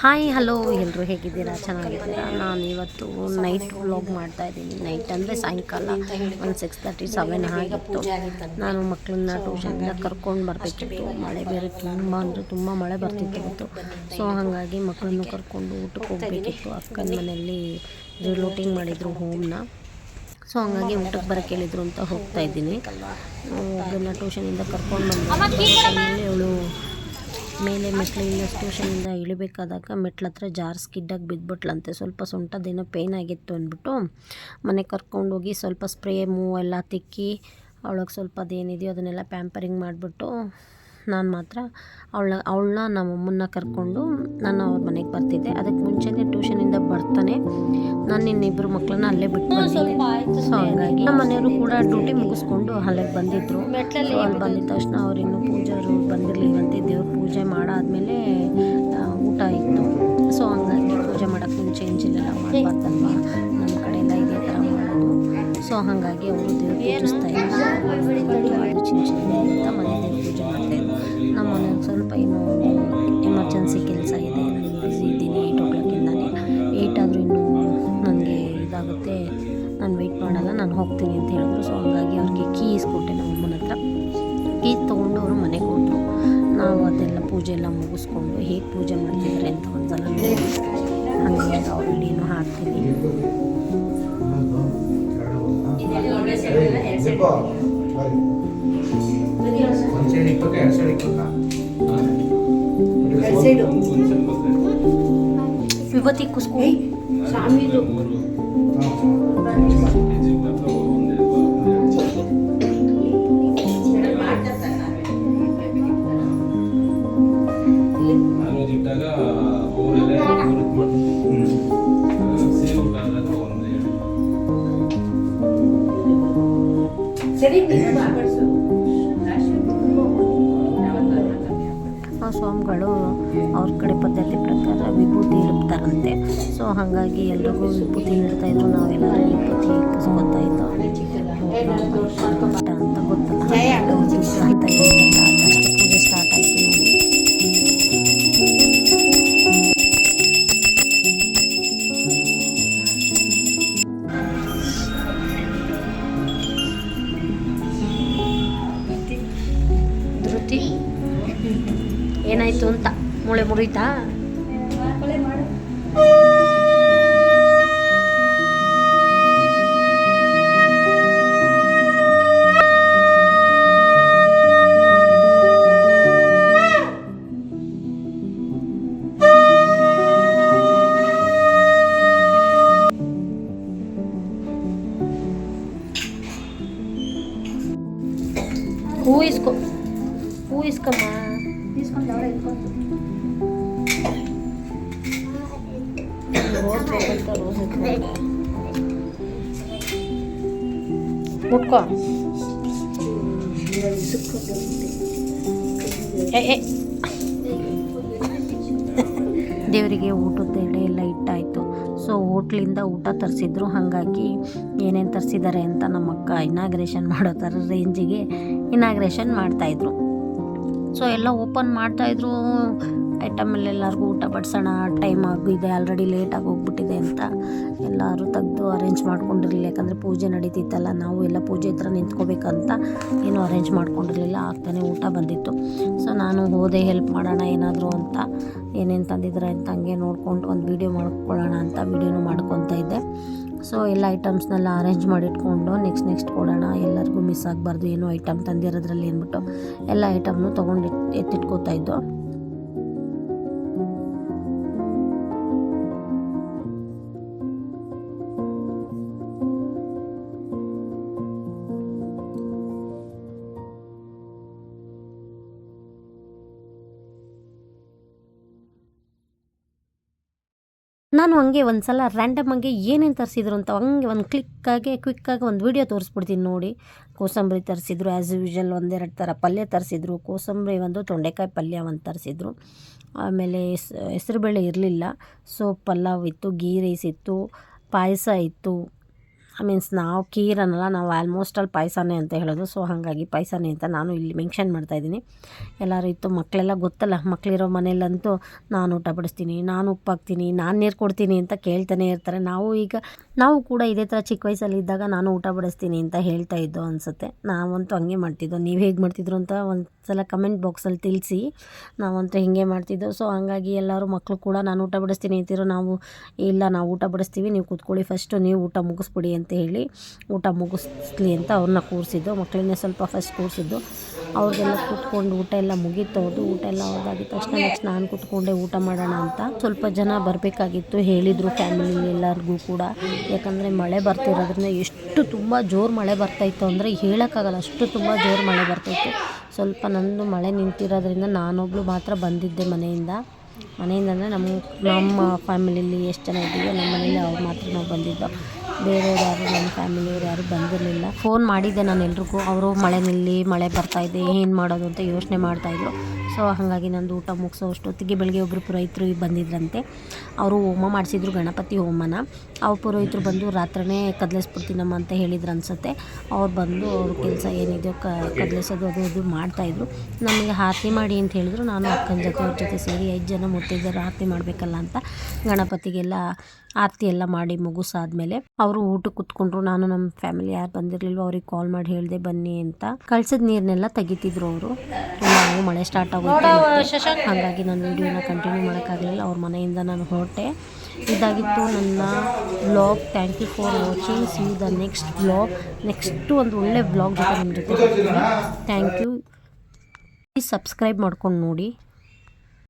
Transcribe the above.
Hi hello ಎಲ್ಲರೂ ಹೇಗಿದ್ದೀರಾ? ಚೆನ್ನಾಗಿದ್ದೀರಾ? ನಾನು ಇವತ್ತು ನೈಟ್ ವ್ಲಾಗ್ ಮಾಡ್ತಾ ಇದ್ದೀನಿ. ನೈಟ್ ಅಂದರೆ ಸಾಯಂಕಾಲ. ಒಂದು ಸಿಕ್ಸ್ ತರ್ಟಿ ಸೆವೆನ್ ಆಗಿತ್ತು. ನಾನು ಮಕ್ಕಳನ್ನ ಟ್ಯೂಷನಿಂದ ಕರ್ಕೊಂಡು ಬರಬೇಕಿತ್ತು. ಮಳೆ ಬೇರೆ ತುಂಬ ಅಂದರೆ ತುಂಬ ಮಳೆ ಬರ್ತಿತ್ತು ಸೊ ಹಾಗಾಗಿ ಮಕ್ಕಳನ್ನು ಕರ್ಕೊಂಡು ಊಟಕ್ಕೆ ಹೋಗಬೇಕಿತ್ತು. ಅಕ್ಕನ ಮನೆಯಲ್ಲಿ ರಿಲೋಟಿಂಗ್ ಮಾಡಿದರು ಹೋಮ್ನ ಸೊ ಹಂಗಾಗಿ ಊಟಕ್ಕೆ ಬರೋಕ್ಕೆ ಹೇಳಿದರು ಅಂತ ಹೋಗ್ತಾ ಇದ್ದೀನಿ. ಅದನ್ನು ಟ್ಯೂಷನಿಂದ ಕರ್ಕೊಂಡು ಬಂದು. ಅವಳು ಮೇಲೆ ಮೆಟ್ಲಿಂದ ಸ್ಟೇಷನಿಂದ ಇಳಿಬೇಕಾದಾಗ ಮೆಟ್ಲ ಹತ್ರ ಜಾರ್ ಸ್ಕಿಡ್ಡಾಗಿ ಬಿದ್ದುಬಿಟ್ಲಂತೆ ಸ್ವಲ್ಪ ಸೊಂಟದೇನೋ ಪೇಯ್ನ್ ಆಗಿತ್ತು ಅಂದ್ಬಿಟ್ಟು ಮನೆ ಕರ್ಕೊಂಡೋಗಿ ಸ್ವಲ್ಪ ಸ್ಪ್ರೇ ಮೂವ್ ಎಲ್ಲ ತಿಕ್ಕಿ ಅವಳಿಗೆ ಸ್ವಲ್ಪ ಅದೇನಿದೆಯೋ ಅದನ್ನೆಲ್ಲ ಪ್ಯಾಂಪರಿಂಗ್ ಮಾಡಿಬಿಟ್ಟು ನಾನು ಮಾತ್ರ ಅವಳ, ಅವಳನ್ನ ನಮ್ಮಮ್ಮನ್ನ ಕರ್ಕೊಂಡು ನಾನು ಅವ್ರ ಮನೆಗೆ ಬರ್ತಿದ್ದೆ. ಅದಕ್ಕೆ ಮುಂಚೆನೇ ಟ್ಯೂಷನಿಂದ ಬರ್ತಾನೆ. ನಾನು ಇನ್ನಿಬ್ಬರು ಮಕ್ಕಳನ್ನ ಅಲ್ಲೇ ಬಿಟ್ಟು ಹಂಗಾಗಿ ನಮ್ಮ ಮನೆಯವರು ಕೂಡ ಡ್ಯೂಟಿ ಮುಗಿಸ್ಕೊಂಡು ಅಲ್ಲಿಗೆ ಬಂದಿದ್ರು. ಅಲ್ಲಿ ಬಂದ ತಕ್ಷಣ ಅವರಿನ್ನು ಪೂಜಾರು ಬಂದಿರಲಿಲ್ವಂತೆ ದೇವ್ರ ಪೂಜೆ ಮಾಡಾದ್ಮೇಲೆ ಊಟ ಇತ್ತು. ಸೊ ಹಂಗಾಗಿ ಪೂಜೆ ಮಾಡೋಕ್ಕೆ ಮುಂಚೆ ಎಂಜಿಲೆಲ್ಲ ಮಾಡಬಾರ್ದಲ್ವಾ? ನಮ್ಮ ಕಡೆ ಎಲ್ಲ ಇದೇ ಥರ ಮಾಡೋದು. ಸೊ ಹಾಗಾಗಿ ಅವರು ದೇವ್ರು ಪೂಜಿಸ್ತಾ ಇದ್ದಾರೆ ಅದು ಚಿನ್ನ ಚಿನ್ನ ಅಂತ ಮನೆ ದೇವ್ರ ಪೂಜೆ ಮಾಡ್ತಾಯಿದ್ರು ನಮ್ಮ ಮನೆಗೆ ಸ್ವಲ್ಪ ಏನು ಎಮರ್ಜೆನ್ಸಿ ಹೋಗ್ತೀನಿ ಅಂತ ಹೇಳಿದ್ರು. ಸೊ ಹಂಗಾಗಿ ಅವ್ರಿಗೆ ಕೀಸ್ ಕೊಟ್ಟೆ ನಮ್ಮ ಅಮ್ಮನ ಹತ್ರ. ಕೀಸ್ ತೊಗೊಂಡು ಅವರು ಮನೆಗೆ ಹೋದರು. ನಾವು ಅದೆಲ್ಲ ಪೂಜೆ ಎಲ್ಲ ಮುಗಿಸ್ಕೊಂಡು ಹೇಗೆ ಪೂಜೆ ಮಾಡ್ತಿದ್ರೆ ಅಂತ ಒಂದ್ಸಲ ನೋಡಿ ಅವ್ರ ವಿಡಿಯೋನು ಹಾಕ್ತೀನಿ. ವಿಭೂತಿ ಕುಸ್ಕೊ ಇದ್ದಾಗ ಆ ಸ್ವಾಮಿಗಳು ಅವ್ರ ಕಡೆ ಪದ್ಧತಿ ಪ್ರಕಾರ ವಿಭೂತಿ ಇರುತ್ತಾರಂತೆ. ಸೊ ಹಾಗಾಗಿ ಎಲ್ರಿಗೂ ವಿಭೂತಿ ನೀಡ್ತಾ ಇದ್ರು ನಾವೆಲ್ಲರೂ ವಿಭೂತಿ ಕಸ್ಕೊತಾ ಇದ್ದೋ. ಅಂತ ಗೊತ್ತಲ್ಲ. ಏನಾಯ್ತು ಅಂತ ಮೂಳೆ ಮುರಿತಾ ಹೂ ಇಸ್ಕೊ ಹೂ ಇಸ್ಕಮ್ಮ rose ಬೇಕಂತ వెళ్ళిపోతుంది. ದೇವರಿಗೆ ಊಟದ ಎಡೆ ಎಲ್ಲ ಇಟ್ಟಾಯಿತು ಸೊ ಹೋಟ್ಲಿಂದ ಊಟ ತರಿಸಿದ್ರು ಹಾಗಾಗಿ ಏನೇನು ತರಿಸಿದ್ದಾರೆ ಅಂತ ನಮ್ಮ ಅಕ್ಕ ಇನಾಗ್ರೇಷನ್ ಮಾಡೋ ಥರ ರೇಂಜಿಗೆ ಇನಾಗ್ರೇಷನ್ ಮಾಡ್ತಾಯಿದ್ರು ಸೊ ಎಲ್ಲ ಓಪನ್ ಮಾಡ್ತಾಯಿದ್ರು ಐಟಮಲ್ಲಿ ಎಲ್ಲರಿಗೂ ಊಟ ಬಡಿಸೋಣ ಟೈಮ್ ಆಗಿದೆ ಆಲ್ರೆಡಿ ಲೇಟಾಗಿ ಹೋಗ್ಬಿಟ್ಟಿದೆ ಅಂತ ಎಲ್ಲರೂ ತೆಗೆದು ಅರೇಂಜ್ ಮಾಡ್ಕೊಂಡಿರಲಿಲ್ಲ. ಯಾಕಂದರೆ ಪೂಜೆ ನಡೀತಿತ್ತಲ್ಲ, ನಾವು ಎಲ್ಲ ಪೂಜೆ ಹತ್ರ ನಿಂತ್ಕೋಬೇಕಂತ ಏನೂ ಅರೇಂಜ್ ಮಾಡ್ಕೊಂಡಿರಲಿಲ್ಲ. ಆಗ್ತಾನೆ ಊಟ ಬಂದಿತ್ತು. ಸೊ ನಾನು ಹೋದೆ ಹೆಲ್ಪ್ ಮಾಡೋಣ ಏನಾದರೂ ಅಂತ, ಏನೇನು ತಂದಿದ್ರೆ ಅಂತ ಹಂಗೆ ನೋಡ್ಕೊಂಡು ಒಂದು ವೀಡಿಯೋ ಮಾಡ್ಕೊಳ್ಳೋಣ ಅಂತ ವೀಡಿಯೋನು ಮಾಡ್ಕೊತಾ ಇದ್ದೆ. ಸೊ ಎಲ್ಲ ಐಟಮ್ಸ್ನೆಲ್ಲ ಅರೇಂಜ್ ಮಾಡಿಟ್ಕೊಂಡು ನೆಕ್ಸ್ಟ್ ನೆಕ್ಸ್ಟ್ ಕೊಡೋಣ. ಎಲ್ಲರಿಗೂ ಮಿಸ್ ಆಗಬಾರ್ದು. ಏನೋ ಐಟಮ್ ತಂದಿರೋದ್ರಲ್ಲಿ ಏನ್ಬಿಟ್ಟು ಎಲ್ಲ ಐಟಮ್ನು ತೊಗೊಂಡು ಎತ್ತಿಟ್ಕೋತಾ ಇದ್ದು. ನಾನು ಹಂಗೆ ಒಂದು ಸಲ ರ್ಯಾಂಡಮ್ ಆಗಿ ಏನೇನು ತರಿಸಿದ್ರು ಅಂತ ಹಂಗೆ ಒಂದು ಕ್ಲಿಕ್ಕಾಗೆ ಕ್ವಿಕ್ಕಾಗಿ ಒಂದು ವೀಡಿಯೋ ತೋರಿಸ್ಬಿಡ್ತೀನಿ ನೋಡಿ. ಕೋಸಂಬರಿ ತರಿಸಿದ್ರು ಆ್ಯಸ್ ಯೂಶಲ್ ಒಂದೆರಡು ಥರ ಪಲ್ಯ ತರಿಸಿದ್ರು. ಕೋಸಂಬರಿ ಒಂದು ತೊಂಡೆಕಾಯಿ ಪಲ್ಯ ಒಂದು ತರಿಸಿದ್ರು. ಆಮೇಲೆ ಹೆಸರುಬೇಳೆ ಇರಲಿಲ್ಲ. ಸೊ ಪಲಾವ್ ಇತ್ತು, ಗೀ ರೈಸ್ ಇತ್ತು, ಪಾಯಸ ಇತ್ತು. ಮೀನ್ಸ್ ನಾವು ಖೀರ್ ನಾವು ಆಲ್ಮೋಸ್ಟ್ ಅಲ್ಲಿ ಪಾಯಸನೇ ಅಂತ ಹೇಳೋದು. ಸೊ ಹಾಗಾಗಿ ಪಾಯಸನೇ ಅಂತ ನಾನು ಇಲ್ಲಿ ಮೆನ್ಷನ್ ಮಾಡ್ತಾಯಿದ್ದೀನಿ ಎಲ್ಲರೂ ಇತ್ತು, ಮಕ್ಕಳೆಲ್ಲ ಗೊತ್ತಲ್ಲ, ಮಕ್ಕಳಿರೋ ಮನೆಯಲ್ಲಂತೂ ನಾನು ಊಟ ಬಡಿಸ್ತೀನಿ, ನಾನು ಉಪ್ಪು ಹಾಕ್ತೀನಿ, ನಾನು ನೀರು ಕೊಡ್ತೀನಿ ಅಂತ ಕೇಳ್ತಾನೆ ಇರ್ತಾರೆ. ನಾವು ಈಗ, ನಾವು ಕೂಡ ಇದೇ ಥರ ಚಿಕ್ಕ ವಯಸ್ಸಲ್ಲಿ ಇದ್ದಾಗ ನಾನು ಊಟ ಬಡಿಸ್ತೀನಿ ಅಂತ ಹೇಳ್ತಾ ಇದ್ದೋ ಅನಿಸುತ್ತೆ. ನಾವಂತೂ ಹಂಗೆ ಮಾಡ್ತಿದ್ದೋ, ನೀವು ಹೇಗೆ ಮಾಡ್ತಿದ್ರು ಅಂತ ಒಂದು ಸಲ ಕಮೆಂಟ್ ಬಾಕ್ಸಲ್ಲಿ ತಿಳಿಸಿ. ನಾವಂತೂ ಹಿಂಗೆ ಮಾಡ್ತಿದ್ದೋ. ಸೊ ಹಂಗಾಗಿ ಎಲ್ಲರೂ ಮಕ್ಕಳು ಕೂಡ, ನಾನು ಊಟ ಬಡಿಸ್ತೀನಿ ಅಂತಿರೋ, ನಾವು ಇಲ್ಲ, ನಾವು ಊಟ ಬಡಿಸ್ತೀವಿ, ನೀವು ಕೂತ್ಕೊಳ್ಳಿ ಫಸ್ಟು ನೀವು ಊಟ ಮುಗಿಸ್ಬಿಡಿ ಅಂತ ಹೇಳಿ ಊಟ ಮುಗಿಸ್ಲಿ ಅಂತ ಅವ್ರನ್ನ ಕೂರಿಸಿದ್ದು. ಮಕ್ಕಳನ್ನೇ ಸ್ವಲ್ಪ ಫಸ್ಟ್ ಕೂರಿಸಿದ್ದು. ಅವ್ರಿಗೆಲ್ಲ ಕೂತ್ಕೊಂಡು ಊಟ ಎಲ್ಲ ಮುಗೀತು. ಊಟ ಎಲ್ಲ ಅವ್ರದ್ದಾಗಿದ್ದ ತಕ್ಷಣ ನೆಕ್ಸ್ಟ್ ನಾನು ಕೂತ್ಕೊಂಡೆ ಊಟ ಮಾಡೋಣ ಅಂತ. ಸ್ವಲ್ಪ ಜನ ಬರಬೇಕಾಗಿತ್ತು. ಹೇಳಿದರು ಫ್ಯಾಮಿಲಿ ಎಲ್ಲರಿಗೂ ಕೂಡ. ಯಾಕಂದರೆ ಮಳೆ ಬರ್ತಿರೋದ್ರಿಂದ ಎಷ್ಟು ತುಂಬ ಜೋರು ಮಳೆ ಬರ್ತಾಯಿತ್ತು ಅಂದರೆ ಹೇಳೋಕ್ಕಾಗಲ್ಲ. ಅಷ್ಟು ತುಂಬ ಜೋರು ಮಳೆ ಬರ್ತಾಯಿತ್ತು ಸ್ವಲ್ಪ ನಂದು ಮಳೆ ನಿಂತಿರೋದ್ರಿಂದ ನಾನೊಬ್ಳು ಮಾತ್ರ ಬಂದಿದ್ದೆ ಮನೆಯಿಂದ. ಮನೆಯಿಂದ ಅಂದರೆ ನಮ್ಮ ನಮ್ಮ ಫ್ಯಾಮಿಲಿಲಿ ಎಷ್ಟು ಜನ ಇದ್ದೀವಿ ನಮ್ಮ ಮನೆಯಲ್ಲಿ ಅವ್ರು ಮಾತ್ರ ನಾವು ಬಂದಿದ್ದು. ಬೇರೆಯವ್ರು ಯಾರು ನಮ್ಮ ಫ್ಯಾಮಿಲಿಯವ್ರು ಯಾರು ಬಂದಿರಲಿಲ್ಲ. ಫೋನ್ ಮಾಡಿದ್ದೆ ನಾನು ಎಲ್ರಿಗೂ. ಅವರು ಮಳೆ ನಿಲ್ಲಿ, ಮಳೆ ಬರ್ತಾಯಿದೆ ಏನು ಮಾಡೋದು ಅಂತ ಯೋಚನೆ ಮಾಡ್ತಾಯಿದ್ರು ಸೊ ಹಾಗಾಗಿ ನಂದು ಊಟ ಮುಗಿಸೋ ಅಷ್ಟೊತ್ತಿಗೆ ಬೆಳಗ್ಗೆ ಒಬ್ಬರು ಪುರೋಹಿತರು ಬಂದಿದ್ರಂತೆ. ಅವರು ಹೋಮ ಮಾಡಿಸಿದ್ರು ಗಣಪತಿ ಹೋಮನ. ಅವ್ರು ಪುರೋಹಿತರು ಬಂದು ರಾತ್ರನೇ ಕದಲಿಸ್ಬಿಡ್ತೀನಮ್ಮ ಅಂತ ಹೇಳಿದ್ರು ಅನಿಸುತ್ತೆ. ಅವ್ರು ಬಂದು ಅವ್ರ ಕೆಲಸ ಏನಿದೆಯೋ ಕ, ಕದಲಿಸೋದು, ಅದು, ಇದು ಮಾಡ್ತಾಯಿದ್ರು ನಮಗೆ ಆರತಿ ಮಾಡಿ ಅಂತ ಹೇಳಿದ್ರು. ನಾನು ಅಕ್ಕನ ಜೊತೆ, ಅವ್ರ ಜೊತೆ ಸೇರಿ ಐದು ಜನ ಮುತ್ತೈದೆಯರು ಆರತಿ ಮಾಡಬೇಕಲ್ಲ ಅಂತ ಗಣಪತಿಗೆಲ್ಲ ಆರತಿ ಎಲ್ಲ ಮಾಡಿ ಮುಗಿಸಾದ್ಮೇಲೆ ಅವರು ಊಟಕ್ಕೆ ಕುತ್ಕೊಂಡ್ರು. ನಾನು ನಮ್ಮ ಫ್ಯಾಮಿಲಿ ಯಾರು ಬಂದಿರಲಿಲ್ವೋ ಅವ್ರಿಗೆ ಕಾಲ್ ಮಾಡಿ ಹೇಳಿದೆ ಬನ್ನಿ ಅಂತ. ಕಳ್ಸಿದ ನೀರನ್ನೆಲ್ಲ ತೆಗಿತಿದ್ರು ಅವರು. ನಾವು ಮಳೆ ಸ್ಟಾರ್ಟ್ ಆಗೋಯ್ತು. ಹಾಗಾಗಿ ನಾನು ವೀಡಿಯೋನ ಕಂಟಿನ್ಯೂ ಮಾಡೋಕ್ಕಾಗಲಿಲ್ಲ. ಅವ್ರ ಮನೆಯಿಂದ ನಾನು ಹೊರಟೆ. ಇದಾಗಿತ್ತು ನನ್ನ blog thank you for watching see the next blog next ಒಂದು ಒಳ್ಳೆ ಬ್ಲಾಗ್ ಜೊತೆ ನಿಮ್ಮ ಜೊತೆ ಥ್ಯಾಂಕ್ ಯು ಪ್ಲೀಸ್ ಸಬ್ಸ್ಕ್ರೈಬ್ ಮಾಡ್ಕೊಂಡು ನೋಡಿ.